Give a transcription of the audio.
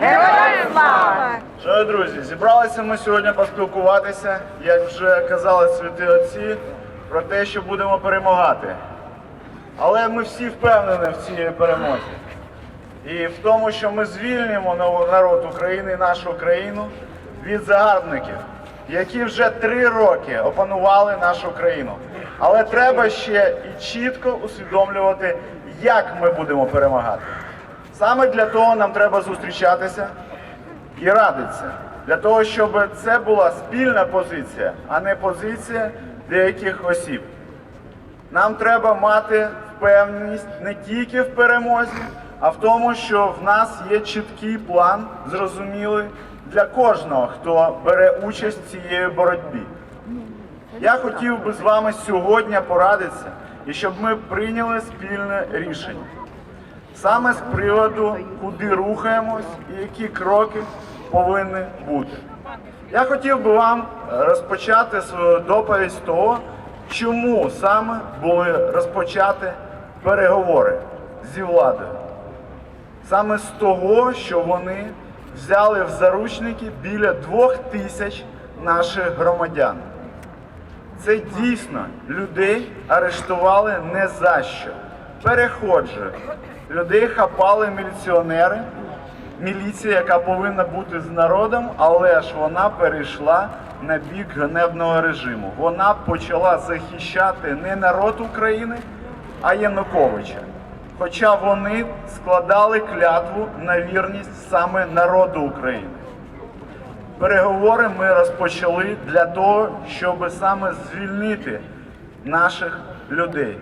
Героям слава! Шановні друзі, зібралися ми сьогодні поспілкуватися, як вже казали святі отці, про те, що будемо перемагати. Але ми всі впевнені в цій перемозі. І в тому, що ми звільнимо народ України і нашу країну від загарбників, які вже три роки опанували нашу країну. Але треба ще і чітко усвідомлювати, як ми будемо перемагати. Саме для того нам треба зустрічатися і радитися. Для того, щоб це була спільна позиція, а не позиція деяких осіб. Нам треба мати впевненість не тільки в перемозі, а в тому, що в нас є чіткий план, зрозумілий для кожного, хто бере участь в цієї боротьбі. Я хотів би з вами сьогодні порадитися і щоб ми прийняли спільне рішення. Саме з приводу, куди рухаємось і які кроки повинні бути. Я хотів би вам розпочати свою доповідь з того, чому саме були розпочаті переговори зі владою. Саме з того, що вони взяли в заручники біля двох тисяч наших громадян. Це дійсно людей арештували не за що. Переходжу. Людей хапали міліціонери, міліція, яка повинна бути з народом, але ж вона перейшла на бік ганебного режиму. Вона почала захищати не народ України, а Януковича. Хоча вони складали клятву на вірність саме народу України. Переговори ми розпочали для того, щоб саме звільнити наших людей.